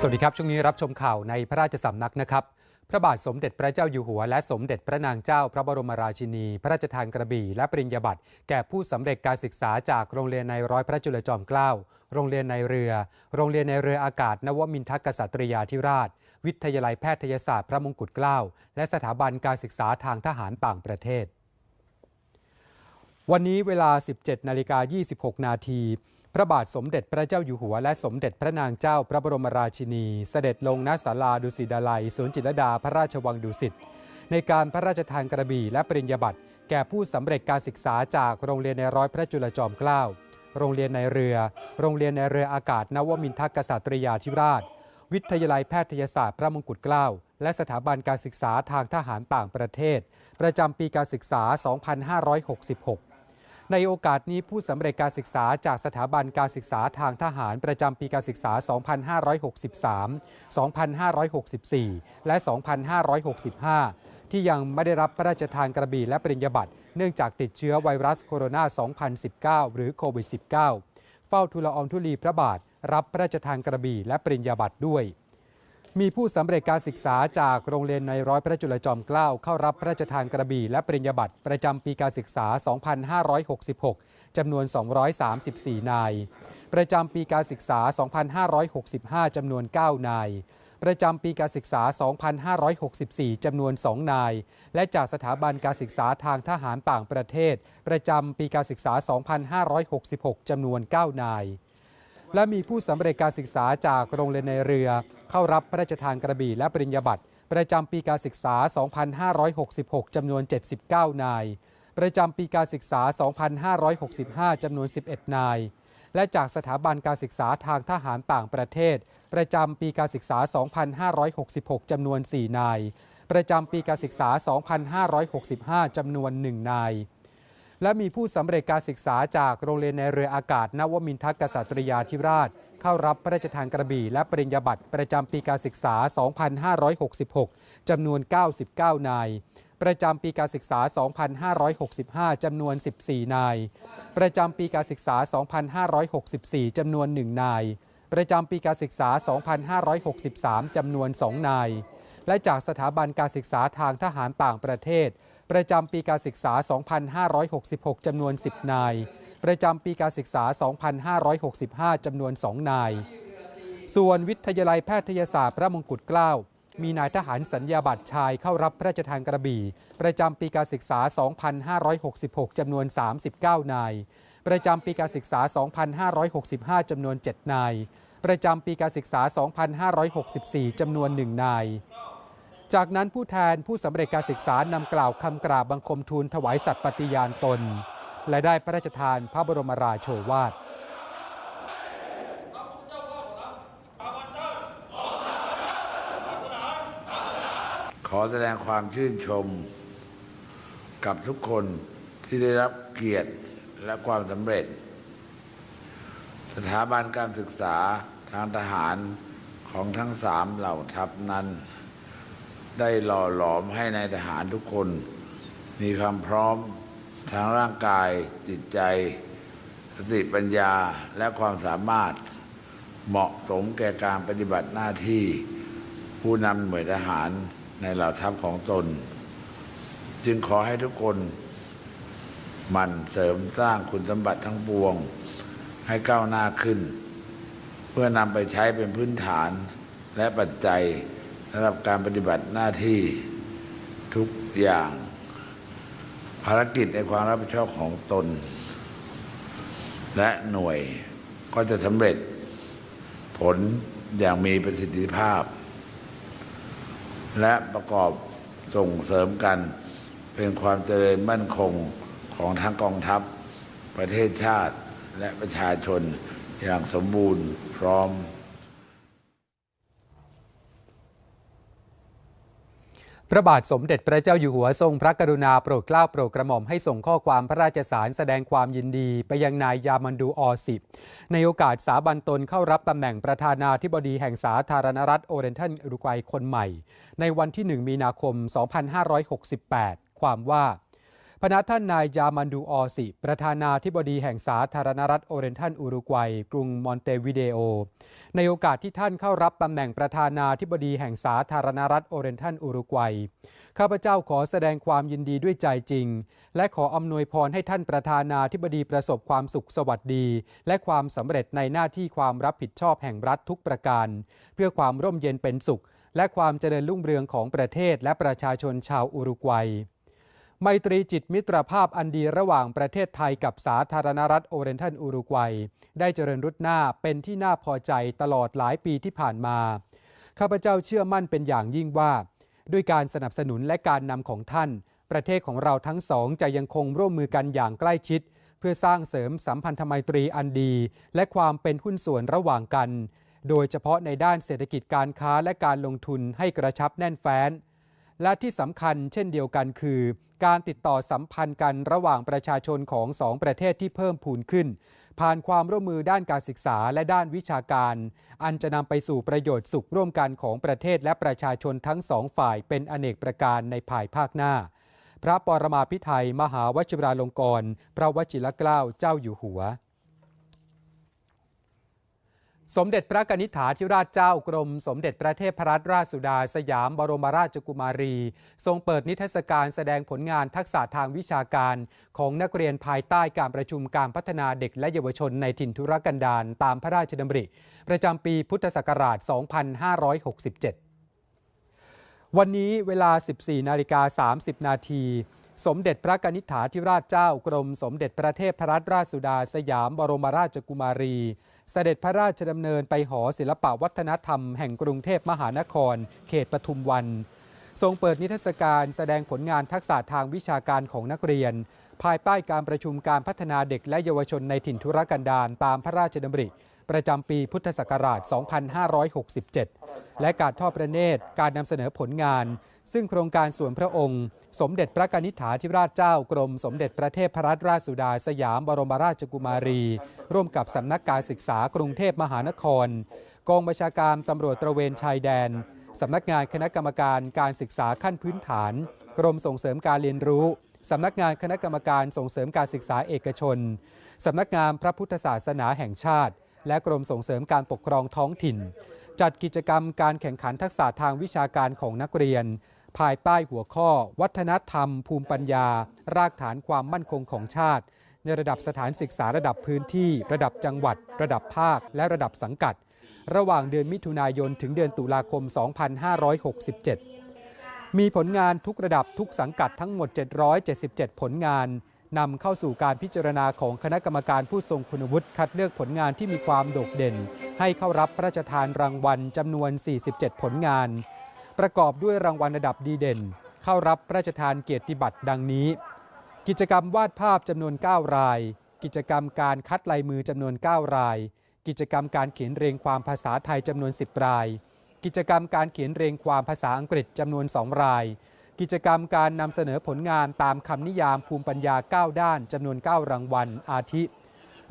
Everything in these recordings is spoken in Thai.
สวัสดีครับ ช่วงนี้รับชมข่าวในพระราชสำนักนะครับ พระบาทสมเด็จพระเจ้าอยู่หัว และสมเด็จพระนางเจ้า พระบรมราชินี พระราชทานกระบี่และปริญญาบัตรแก่ผู้สำเร็จการศึกษาจากโรงเรียนในร้อยพระจุลจอมเกล้าโรงเรียนในเรือ โรงเรียนในเรืออากาศ นวมินทกษัตริยาธิราช วิทยาลัยแพทยศาสตร์พระมงกุฎเกล้าและสถาบันการศึกษาทางทหารต่างประเทศ วันนี้เวลา 17นาฬิกา26 นาที พระบาทสมเด็จพระเจ้าอยู่หัวและสมเด็จพระนางเจ้าพระบรมราชินี เสด็จลงณศาลาดุสิตดาลัยสวนจิตรดาพระราชวังดุสิตในการพระราชทานกระบี่และปริญญาบัตรแก่ผู้สำเร็จการศึกษาจากโรงเรียนในร้อยพระจุลจอมเกล้า โรงเรียนในเรือ โรงเรียนในเรืออากาศนวมินทกษัตริยาธิราช วิทยาลัยแพทยศาสตร์พระมงกุฎเกล้า และสถาบันการศึกษาทางทหารต่างประเทศ ประจำปีการศึกษา 2566 ในโอกาสนี้ผู้สำเร็จการศึกษาจากสถาบันการศึกษาทางทหารประจำปีการศึกษา 2563 2564 และ 2565 ที่ยังไม่ได้รับพระราชทานกระบี่และปริญญาบัตรเนื่องจากติดเชื้อไวรัสโคโรนา 2019 หรือโควิด -19 เฝ้าทูลอองธุลีพระบาท รับพระราชทานกระบี่และปริญญาบัตรด้วย มีผู้สำเร็จการศึกษาจากโรงเรียนในร้อยพระจุลจอมเกล้าเข้ารับพระราชทานกระบี่และปริญญาบัตรประจำปีการศึกษา 2566 จำนวน 234 นาย ประจำปีการศึกษา 2565 จำนวน 9 นาย ประจำปีการศึกษา 2564 จำนวน 2 นาย และจากสถาบันการศึกษาทางทหารต่างประเทศ ประจำปีการศึกษา 2566 จำนวน 9 นาย และมีผู้สำเร็จการศึกษาจากโรงเรียนในเรือ เข้ารับพระราชทานกระบี่และปริญญาบัตรประจำปีการศึกษา 2566 จำนวน 79 นาย ประจำปีการศึกษา 2565 จำนวน 11 นาย และจากสถาบันการศึกษาทางทหารต่างประเทศ ประจำปีการศึกษา 2566 จำนวน 4 นาย ประจำปีการศึกษา 2565 จำนวน 1 นาย และมีผู้สำเร็จการศึกษาจากโรงเรียนในเรืออากาศ นวมินทกษัตริยาธิราช เข้ารับพระราชทานกระบี่และปริญญาบัตรประจำปีการศึกษา 2566 จำนวน 99 นาย ประจำปีการศึกษา 2565 จำนวน 14 นาย ประจำปีการศึกษา 2564 จำนวน 1 นาย ประจำปีการศึกษา 2563 จำนวน 2 นาย และจากสถาบันการศึกษาทางทหารต่างประเทศ ประจำปีการศึกษา 2566 จำนวน 10 นาย ประจำปีการศึกษา 2565 จำนวน 2 นาย ส่วนวิทยาลัยแพทยศาสตร์พระมงกุฎเกล้า มีนายทหารสัญญาบัตรชายเข้ารับพระราชทานกระบี่ ประจำปีการศึกษา 2566 จำนวน 39 นาย ประจำปีการศึกษา 2565 จำนวน 7 นาย ประจำปีการศึกษา 2564 จำนวน 1 นาย จากนั้นผู้แทนผู้สำเร็จการศึกษานำกล่าวคำกราบบังคมทูลถวายสัตย์ปฏิญาณตน และได้พระราชทานพระบรมราโชวาทขอแสดงความชื่นชม กับทุกคนที่ได้รับเกียรติและความสำเร็จ สถาบันการศึกษาทางทหารของทั้งสามเหล่าทัพนั้น ได้หล่อหลอมให้ในายทหารทุกคน มีความพร้อมทางร่างกายจิตใจ สติปัญญาและความสามารถเหมาะสมแก่การปฏิบัติหน้าที่ผู้นำหน่วยทหารในเหล่าทัพของตน จึงขอให้ทุกคนมันเสริมสร้างคุณสมบัติทั้งปวง ให้ก้าวหน้าขึ้น เพื่อนำไปใช้เป็นพื้นฐานและปัจจัย สำหรับการปฏิบัติหน้าที่ทุกอย่าง ภารกิจในความรับผิดชอบของตน และหน่วยก็จะสำเร็จผลอย่างมีประสิทธิภาพ และประกอบส่งเสริมกันเป็นความเจริญมั่นคงของทั้งกองทัพ ประเทศชาติและประชาชนอย่างสมบูรณ์พร้อม พระบาทสมเด็จพระเจ้าอยู่หัวทรงพระกรุณาโปรดเกล้าโปรดกระหม่อมให้ส่งข้อความพระราชสารแสดงความยินดีไปยังนายยามันดูออสิบในโอกาสสาบันตนเข้ารับตำแหน่งประธานาธิบดีแห่งสาธารณรัฐโอเรนทัลอุรุกวัยคนใหม่ ในวันที่ 1 มีนาคม 2568 ความว่า พพนัท่านนายยามันดูออสิ ประธานาธิบดีแห่งสาธารณรัฐโอเรนทันอุรุกวัย กรุงมอนเตวิเดโอ ในโอกาสที่ท่านเข้ารับตำแหน่งประธานาธิบดีแห่งสาธารณรัฐโอเรนทันอุรุกวัย ข้าพเจ้าขอแสดงความยินดีด้วยใจจริง และขออำนวยพรให้ท่านประธานาธิบดีประสบความสุขสวัสดี และความสำเร็จในหน้าที่ความรับผิดชอบแห่งรัฐทุกประการ เพื่อความร่มเย็นเป็นสุข และความเจริญรุ่งเรืองของประเทศและประชาชนชาวอุรุกวัย ไมตรีจิตมิตรภาพอันดีระหว่างประเทศไทยกับสาธารณรัฐโอเรนทันอุรุกวัย ได้เจริญรุดหน้าเป็นที่น่าพอใจตลอดหลายปีที่ผ่านมา ข้าพเจ้าเชื่อมั่นเป็นอย่างยิ่งว่า ด้วยการสนับสนุนและการนำของท่าน ประเทศของเราทั้งสองจะยังคงร่วมมือกันอย่างใกล้ชิด เพื่อสร้างเสริมสัมพันธไมตรีอันดี และความเป็นหุ้นส่วนระหว่างกัน โดยเฉพาะในด้านเศรษฐกิจการค้าและการลงทุนให้กระชับแน่นแฟ้น และที่สำคัญเช่นเดียวกันคือ การติดต่อสัมพันธ์กันระหว่างประชาชนของสองประเทศที่เพิ่มพูนขึ้น ผ่านความร่วมมือด้านการศึกษาและด้านวิชาการ อันจะนำไปสู่ประโยชน์สุขร่วมกันของประเทศและประชาชนทั้งสองฝ่ายเป็นอเนกประการในภายภาคหน้า พระปรมาภิไธยมหาวชิราลงกรณ์พระวชิรเกล้าเจ้าอยู่หัว สมเด็จพระกนิษฐาธิราชเจ้ากรม สมเด็จพระเทพรัตนราชสุดาสยามบรมราชกุมารี ทรงเปิดนิทรรศการแสดงผลงานทักษะทางวิชาการ ของนักเรียนภายใต้การประชุมการพัฒนาเด็กและเยาวชนในถิ่นธุรกันดารตามพระราชดำริ ประจำปีพุทธศักราช 2567 วันนี้เวลา 14 นาฬิกา 30 นาที สมเด็จพระกนิษฐาธิราชเจ้ากรมสมเด็จพระเทพรัตนราชสุดาสยามบรมราชกุมารี เสด็จพระราชดำเนินไปหอศิลปวัฒนธรรมแห่งกรุงเทพมหานคร เขตปทุมวัน ทรงเปิดนิทรรศการแสดงผลงานทักษะทางวิชาการของนักเรียน ภายใต้การประชุมการพัฒนาเด็กและเยาวชนในถิ่นธุรกันดารตามพระราชดำริประจำปีพุทธศักราช 2567 และการทอดพระเนตรการนำเสนอผลงาน ซึ่งโครงการส่วนพระองค์ สมเด็จพระกนิษฐาธิราชเจ้ากรม สมเด็จพระเทพรัตนราชสุดาสยามบรมราชกุมารี ร่วมกับสำนักการศึกษากรุงเทพมหานคร กองบัญชาการตำรวจตระเวนชายแดนสำนักงานคณะกรรมการการศึกษาขั้นพื้นฐาน กรมส่งเสริมการเรียนรู้สำนักงานคณะกรรมการส่งเสริมการศึกษาเอกชนสำนักงานพระพุทธศาสนาแห่งชาติ และกรมส่งเสริมการปกครองท้องถิ่น จัดกิจกรรมการแข่งขันทักษะทางวิชาการของนักเรียน ภายใต้หัวข้อ วัฒนธรรม ภูมิปัญญา รากฐานความมั่นคงของชาติ ในระดับสถานศึกษาระดับพื้นที่ ระดับจังหวัด ระดับภาค และระดับสังกัด ระหว่างเดือนมิถุนายนถึงเดือนตุลาคม 2567 มีผลงานทุกระดับทุกสังกัดทั้งหมด 777 ผลงานนำเข้าสู่การพิจารณาของคณะกรรมการผู้ทรงคุณวุฒิคัดเลือกผลงานที่มีความโดดเด่น ให้เข้ารับพระราชทานรางวัลจำนวน 47 ผลงาน ประกอบด้วยรางวัลระดับดีเด่น เข้ารับพระราชทานเกียรติบัตรดังนี้ กิจกรรมวาดภาพจำนวน 9 ราย กิจกรรมการคัดลายมือจำนวน 9 ราย กิจกรรมการเขียนเรียงความภาษาไทยจำนวน 10 ราย กิจกรรมการเขียนเรียงความภาษาอังกฤษจำนวน 2 ราย กิจกรรมการนำเสนอผลงานตามคำนิยามภูมิปัญญา 9 ด้านจำนวน 9 รางวัล อาทิ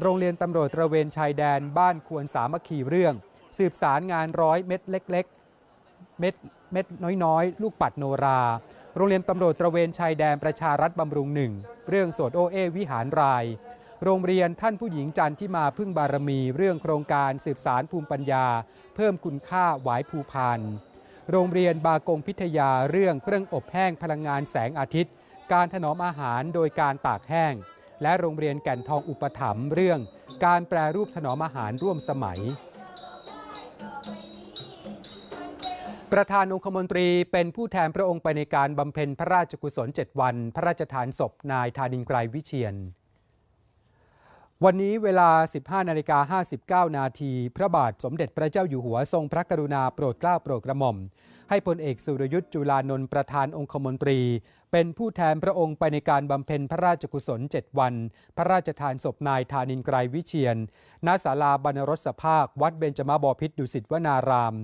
โรงเรียนตำรวจตระเวนชายแดน บ้านควรสามัคคีเรื่อง สืบสารงานร้อยเม็ดเล็ก ๆ เม็ดเม็ดน้อยๆ ลูกปัดโนรา โรงเรียนตำรวจตระเวนชายแดนประชารัฐบำรุงหนึ่ง เรื่องโสดโอเอวิหารราย โรงเรียนท่านผู้หญิงจันทร์ที่มาพึ่งบารมี เรื่องโครงการสืบสารภูมิปัญญา เพิ่มคุณค่าหวายภูพานโรงเรียนบากงพิทยาเรื่องเครื่องอบแห้งพลังงานแสงอาทิตย์ การถนอมอาหารโดยการตากแห้ง และโรงเรียนแก่นทองอุปถัมภ์เรื่อง การแปรรูปถนอมอาหารร่วมสมัย ประธานองคมนตรีเป็นผู้แทนพระองค์ไปในการบำเพ็ญพระราชกุศล 7 วัน พระราชทานศพนายธานินไกรวิเชียน วันนี้เวลา 15นาฬิกา59 นาที พระบาทสมเด็จพระเจ้าอยู่หัวทรงพระกรุณาโปรดเกล้าโปรดกระหม่อม ให้พลเอกสุรยุทธ์จุลานนท์ประธานองคมนตรี เป็นผู้แทนพระองค์ไปในการบำเพ็ญพระราชกุศล 7 วัน พระราชทานศพนายธานินไกรวิเชียนณศาลาบรรรสภาควัดเบญจมาบพิตรดุสิตวนาราม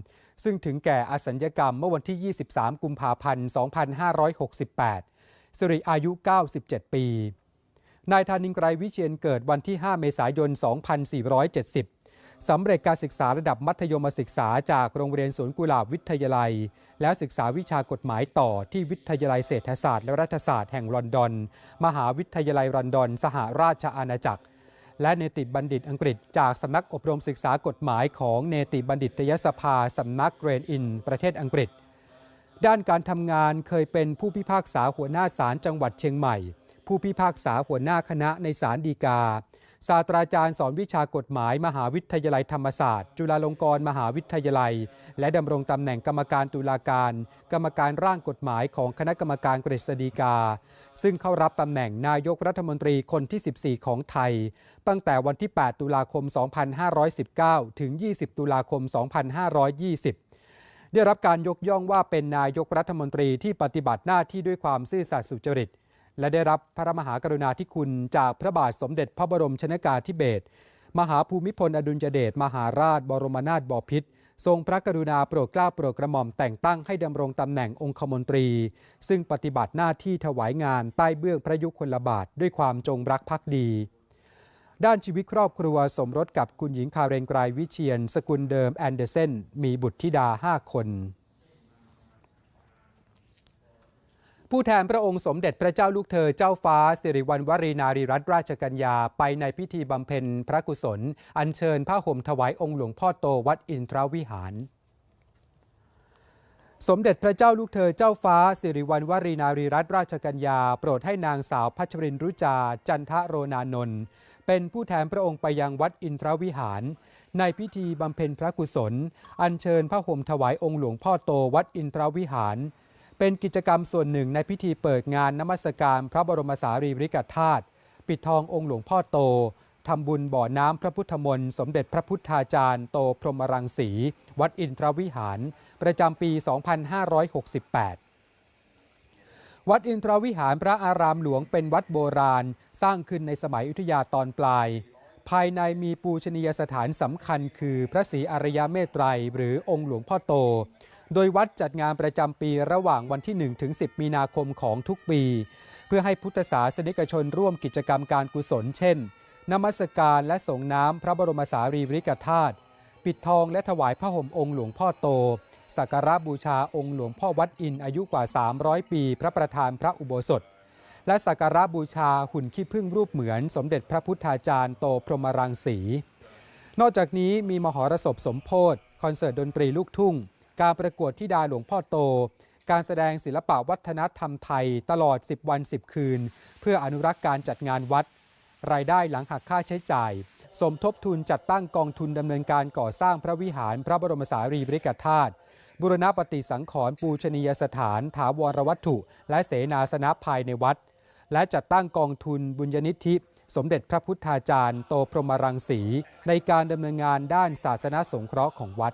ซึ่งถึงแก่อสัญญกรรมเมื่อวันที่ 23 กุมภาพันธ์ 2568 สิริอายุ 97 ปี นายธานินไกรวิเชียนเกิดวันที่ 5 เมษายน 2470 สำเร็จการศึกษาระดับมัธยมศึกษาจากโรงเรียนสวนกุหลาบวิทยาลัย แล้วศึกษาวิชากฎหมายต่อที่วิทยาลัยเศรษฐศาสตร์และรัฐศาสตร์แห่งลอนดอน มหาวิทยาลัยลอนดอน สหราชอาณาจักร และเนติบัณฑิตอังกฤษ จากสำนักอบรมศึกษากฎหมายของเนติบัณฑิตยสภาสำนักเกรนอิน ประเทศอังกฤษ ด้านการทำงานเคยเป็นผู้พิพากษาหัวหน้าศาลจังหวัดเชียงใหม่ ผู้พิพากษาหัวหน้าคณะในศาลฎีกา ศาสตราจารย์สอนวิชากฎหมายมหาวิทยาลัยธรรมศาสตร์ จุฬาลงกรณ์มหาวิทยาลัย และดำรงตำแหน่งกรรมการตุลาการ กรรมการร่างกฎหมายของคณะกรรมการกฤษฎีกา ซึ่งเข้ารับตำแหน่งนายกรัฐมนตรีคนที่ 14 ของไทย ตั้งแต่วันที่ 8 ตุลาคม 2519 ถึง 20 ตุลาคม 2520ได้รับการยกย่องว่าเป็นนายกรัฐมนตรีที่ปฏิบัติหน้าที่ด้วยความซื่อสัตย์สุจริต และได้รับพระมหากรุณาธิคุณจากพระบาทสมเด็จพระบรมชนากาธิเบศรมหาภูมิพลอดุลยเดชมหาราชบรมนาถบพิตรทรงพระกรุณาโปรดเกล้าโปรดกระหม่อมแต่งตั้งให้ดำรงตำแหน่งองคมนตรี ซึ่งปฏิบัติหน้าที่ถวายงานใต้เบื้องพระยุคลบาทด้วยความจงรักภักดี ด้านชีวิตครอบครัวสมรสกับคุณหญิงคาเรนไกรวิเชียน สกุลเดิมแอนเดอร์เซนมีบุตรธิดา 5 คน ผู้แทนพระองค์สมเด็จพระเจ้าลูกเธอเจ้าฟ้า สิริวัณวรีนารีรัตนราชกัญญา ไปในพิธีบำเพ็ญพระกุศล อัญเชิญผ้าห่มถวายองค์หลวงพ่อโตวัดอินทรวิหาร สมเด็จพระเจ้าลูกเธอเจ้าฟ้า สิริวัณวรีนารีรัตนราชกัญญา โปรดให้นางสาวพัชรินรุจา จันทโรนานนท์เป็นผู้แทนพระองค์ไปยังวัดอินทรวิหาร ในพิธีบำเพ็ญพระกุศล อัญเชิญผ้าห่มถวายองค์หลวงพ่อโตวัดอินทรวิหาร เป็นกิจกรรมส่วนหนึ่งในพิธีเปิดงานนมัสการพระบรมสารีริกธาตุปิดทององค์หลวงพ่อโตทำบุญบ่อน้ำพระพุทธมนต์ สมเด็จพระพุทธาจารย์โตพรหมรังสี วัดอินทรวิหาร ประจำปี 2568วัดอินทรวิหารพระอารามหลวงเป็นวัดโบราณ สร้างขึ้นในสมัยอยุธยาตอนปลาย ภายในมีปูชนียสถานสำคัญคือพระศรีอริยเมตไตรหรือองค์หลวงพ่อโต โดยวัดจัดงานประจำปีระหว่างวันที่ 1 ถึง 10 มีนาคมของทุกปี เพื่อให้พุทธศาสนิกชนร่วมกิจกรรมการกุศลเช่นนมัสการและส่งน้ำพระบรมสารีริกธาตุปิดทองและถวายผ้าห่มองค์หลวงพ่อโต สักการะบูชาองค์หลวงพ่อวัดอินอายุกว่า 300 ปี พระประธานพระอุโบสถ และสักการะบูชาหุ่นขี้ผึ้งรูปเหมือน สมเด็จพระพุทธาจารย์โตพรหมรังสี นอกจากนี้มีมหรสพสมโพธคอนเสิร์ตดนตรีลูกทุ่ง การประกวดที่ดาหลวงพ่อโต การแสดงศิลปะวัฒนธรรมไทยตลอด 10 วัน 10 คืน เพื่ออนุรักษ์การจัดงานวัด รายได้หลังหักค่าใช้จ่าย สมทบทุนจัดตั้งกองทุนดำเนินการก่อสร้างพระวิหารพระบรมสารีริกธาตุบุรณปฏิสังขรณ์ปูชนียสถาน ถาวรวัตถุ และเสนาสนะภายในวัด และจัดตั้งกองทุนบุญญนิธิ สมเด็จพระพุทธาจารย์ โตพรหมรังสี ในการดำเนินงานด้านศาสนาสงเคราะห์ของวัด